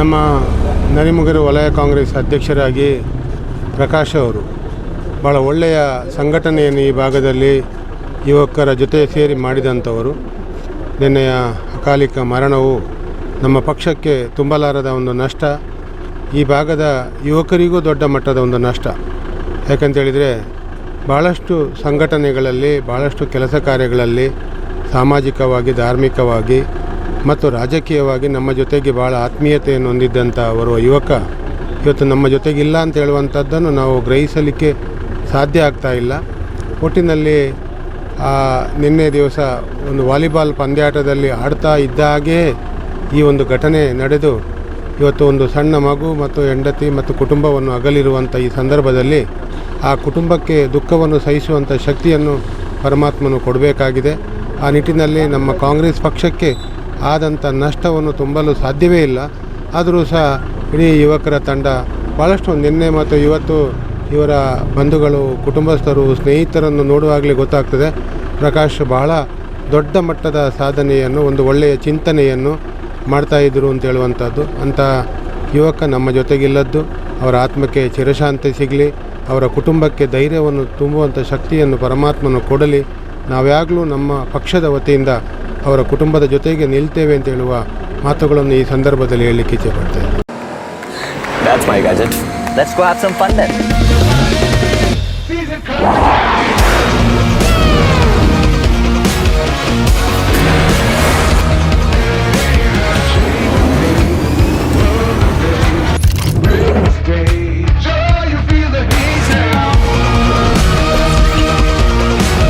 ನಮ್ಮ ನರಿಮುಗರು ವಲಯ ಕಾಂಗ್ರೆಸ್ ಅಧ್ಯಕ್ಷರಾಗಿ ಪ್ರಕಾಶ್ ಅವರು ಭಾಳ ಒಳ್ಳೆಯ ಸಂಘಟನೆಯನ್ನು ಈ ಭಾಗದಲ್ಲಿ ಯುವಕರ ಜೊತೆ ಸೇರಿ ಮಾಡಿದಂಥವರು. ನಿನ್ನೆಯ ಅಕಾಲಿಕ ಮರಣವು ನಮ್ಮ ಪಕ್ಷಕ್ಕೆ ತುಂಬಲಾರದ ಒಂದು ನಷ್ಟ. ಈ ಭಾಗದ ಯುವಕರಿಗೂ ದೊಡ್ಡ ಮಟ್ಟದ ಒಂದು ನಷ್ಟ. ಯಾಕಂತೇಳಿದರೆ ಭಾಳಷ್ಟು ಸಂಘಟನೆಗಳಲ್ಲಿ ಭಾಳಷ್ಟು ಕೆಲಸ ಕಾರ್ಯಗಳಲ್ಲಿ, ಸಾಮಾಜಿಕವಾಗಿ, ಧಾರ್ಮಿಕವಾಗಿ ಮತ್ತು ರಾಜಕೀಯವಾಗಿ ನಮ್ಮ ಜೊತೆಗೆ ಭಾಳ ಆತ್ಮೀಯತೆಯನ್ನು ಹೊಂದಿದ್ದಂಥ ಅವರು ಯುವಕ, ಇವತ್ತು ನಮ್ಮ ಜೊತೆಗಿಲ್ಲ ಅಂತ ಹೇಳುವಂಥದ್ದನ್ನು ನಾವು ಗ್ರಹಿಸಲಿಕ್ಕೆ ಸಾಧ್ಯ ಆಗ್ತಾ ಇಲ್ಲ. ಒಟ್ಟಿನಲ್ಲಿ ನಿನ್ನೆ ದಿವಸ ಒಂದು ವಾಲಿಬಾಲ್ ಪಂದ್ಯಾಟದಲ್ಲಿ ಆಡ್ತಾ ಇದ್ದ ಹಾಗೇ ಈ ಒಂದು ಘಟನೆ ನಡೆದು, ಇವತ್ತು ಒಂದು ಸಣ್ಣ ಮಗು ಮತ್ತು ಹೆಂಡತಿ ಮತ್ತು ಕುಟುಂಬವನ್ನು ಅಗಲಿರುವಂಥ ಈ ಸಂದರ್ಭದಲ್ಲಿ ಆ ಕುಟುಂಬಕ್ಕೆ ದುಃಖವನ್ನು ಸಹಿಸುವಂಥ ಶಕ್ತಿಯನ್ನು ಪರಮಾತ್ಮನು ಕೊಡಬೇಕಾಗಿದೆ. ಆ ನಿಟ್ಟಿನಲ್ಲಿ ನಮ್ಮ ಕಾಂಗ್ರೆಸ್ ಪಕ್ಷಕ್ಕೆ ಆದಂಥ ನಷ್ಟವನ್ನು ತುಂಬಲು ಸಾಧ್ಯವೇ ಇಲ್ಲ. ಆದರೂ ಸಹ ಇಡೀ ಯುವಕರ ತಂಡ ಭಾಳಷ್ಟು ನಿನ್ನೆ ಮತ್ತು ಇವತ್ತು ಇವರ ಬಂಧುಗಳು, ಕುಟುಂಬಸ್ಥರು, ಸ್ನೇಹಿತರನ್ನು ನೋಡುವಾಗಲೇ ಗೊತ್ತಾಗ್ತದೆ. ಪ್ರಕಾಶ್ ಬಹಳ ದೊಡ್ಡ ಮಟ್ಟದ ಸಾಧನೆಯನ್ನು, ಒಂದು ಒಳ್ಳೆಯ ಚಿಂತನೆಯನ್ನು ಮಾಡ್ತಾ ಇದ್ದರು ಅಂತ ಹೇಳುವಂಥದ್ದು. ಅಂತ ಯುವಕ ನಮ್ಮ ಜೊತೆಗಿಲ್ಲದ್ದು. ಅವರ ಆತ್ಮಕ್ಕೆ ಚಿರಶಾಂತಿ ಸಿಗಲಿ, ಅವರ ಕುಟುಂಬಕ್ಕೆ ಧೈರ್ಯವನ್ನು ತುಂಬುವಂಥ ಶಕ್ತಿಯನ್ನು, ಪರಮಾತ್ಮನು ಕೊಡಲಿ. ನಾವ್ಯಾಗಲೂ ನಮ್ಮ ಪಕ್ಷದ ವತಿಯಿಂದ ಅವರ ಕುಟುಂಬದ ಜೊತೆಗೆ ನಿಲ್ತೇವೆ ಅಂತ ಹೇಳುವ ಮಾತುಗಳನ್ನು ಈ ಸಂದರ್ಭದಲ್ಲಿ ಹೇಳಲಿಕ್ಕೆ ಇಚ್ಛೆಪಡ್ತೇನೆ That's my gadget. Let's go have some fun then.